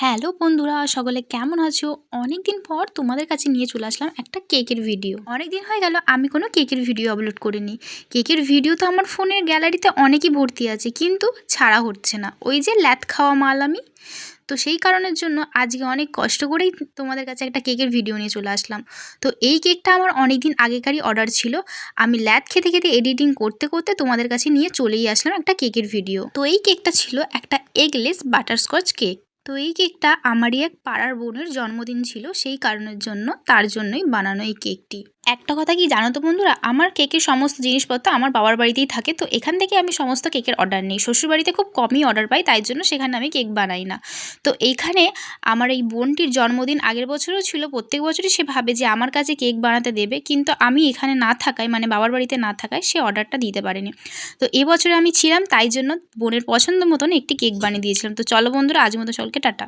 Hello বন্ধুরা, সকলে কেমন আছো? অনেক দিন পর তোমাদের কাছে নিয়ে চলে আসলাম একটা কেকের ভিডিও। অনেক দিন হয়ে গেল, আমি কোনো কেকের ভিডিও আপলোড করিনি। কেকের ভিডিও তো আমার ফোনের গ্যালারিতে অনেকই ভর্তি আছে, কিন্তু ছাড়া হচ্ছে না। ওই যে ল্যাথ খাওয়া মাল আমি। তো সেই কারণের জন্য আজকে অনেক কষ্ট করেই তোমাদের কাছে একটা কেকের ভিডিও নিয়ে চলে আসলাম। তো এই কেকটা আমার অনেক দিন আগেকারই অর্ডার ছিল। আমি ল্যাথ খেতে খেতে এডিটিং করতে করতে তোমাদের কাছে নিয়ে চলেই আসলাম একটা কেকের ভিডিও। তো এই কেকটা ছিল একটা এগলেস বাটারস্কচ কেক তো এই কেকটা আমারই এক পাড়ার বোনের জন্মদিন ছিল, সেই কারণের জন্য তার জন্যই বানানো এই কেকটি। একটা কথা কি জানো তো বন্ধুরা? আমার কেকের সমস্ত জিনিসপত্র আমার বাবার বাড়িতেই থাকে। তো এখান থেকে আমি সমস্ত কেকের অর্ডার নিই। শ্বশুরবাড়িতে খুব কমই অর্ডার পাই, তাই জন্য সেখানে আমি কেক বানাই না। তো এইখানে আমার এই বোনটির জন্মদিন আগের বছরও ছিল, প্রত্যেক বছরই সে ভাবে যে আমার কাছে কেক বানাতে দেবে। কিন্তু আমি এখানে না থাকায় মানে বাবার বাড়িতে না থাকায় সে অর্ডারটা দিতে পারেনি। তো এবছরে আমি ছিলাম, তাই জন্য বোনের পছন্দ মতন একটি কেক বানিয়ে দিয়েছিলাম। তো চলো বন্ধুরা, আজ মতো সকলকে টাটা।